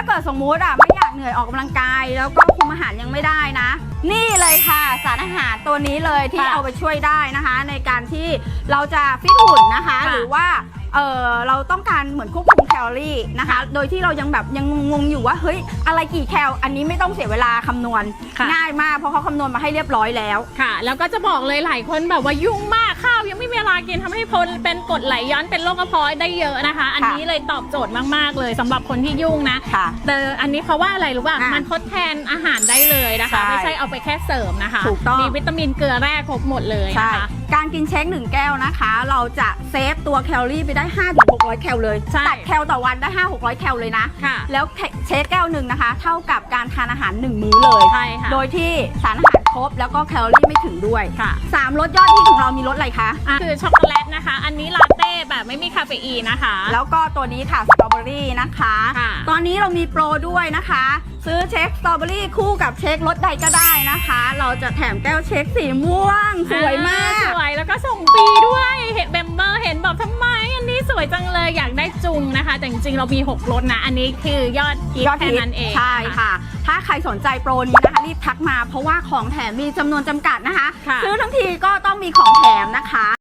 าเกิดสมมุติอะไม่อยากเหนื่อยออกกำลังกาย แล้วก็คุมอาหารยังไม่ได้นะ นี่เลยค่ะสารอาหารตัวนี้เลยที่ค่ะเอาไปช่วยได้นะคะ ในการที่เราจะฟิตหุ่นนะคะค่ะหรือว่าเออเราต้องการเหมือนควบคุมแคลอรี่นะคะ โดยที่เรายังแบบยังงงๆอยู่ว่าเฮ้ยอะไรกี่แคล อันนี้ไม่ต้องเสียเวลาคำนวณค่ะง่ายมากเพราะเขาคำนวณมาให้เรียบร้อยแล้ว ค่ะ แล้วก็จะบอกเลยหลายคนแบบว่ายุ่งมากข้าวยังไม่มี เวลากินทำให้พลเป็นกรดไหลย้อนเป็นโรคกระเพาะได้เยอะนะคะ อันนี้เลยตอบโจทย์มากๆ เลยสำหรับคนที่ยุ่งนะค่ะแต่อันนี้เพราะว่าอะไรรู้ป่ะอะมันทดแทนอาหารได้เลยนะคะใช่ไม่ใช่เอาไปแค่เสริมนะคะถูกต้องมีวิตามินเกลือแร่ครบหมดเลยใช่นะคะ การกินเช็คหนึ่งแก้วนะคะ เราจะเซฟตัวแคลอรี่ไปได้ 5-600 แคลเลยใช่ตัดแคลต่อวันได้ 5-600 แคลเลยนะ ค่ะ แล้วเช็คแก้วหนึ่งนะคะ เท่ากับการทานอาหาร 1 มื้อเลย ใช่ค่ะ โดยที่สารอาหารครบแล้วก็แคลอรี่ไม่ถึงด้วย ค่ะ 3รสยอดฮิตของเรามีรสอะไรคะอะคือช็อกโกแลต นะคะ อันนี้ลาเต้แบบไม่มีคาเฟอีนนะคะ แล้วก็ตัวนี้ค่ะสตรอเบอรี่นะคะ ค่ะ ตอนนี้เรามีโปรด้วยนะคะ ซื้อเช็คสตรอเบอรี่คู่กับเช็ครสใดก็ได้นะคะ เราจะแถมแก้วเช็คสีม่วง สวยมาอ่ก สวยแล้วก็ส่งฟรีด้วยเห็นเบมเบอร์เห็นแบบทำไม อันนี้สวยจังเลยอยากได้จุงนะคะ แต่จริงๆเรามี 6รสนะ อันนี้คือยอดฮิตยอดแค่ฮิตนั้นเอง ใช่ค่ะ ถ้าใครสนใจโปรนี้นะคะ รีบทักมาเพราะว่าของแถมมีจำนวนจำกัดนะคะ ค่ะ ซื้อทั้งทีก็ต้องมีของแถมนะคะ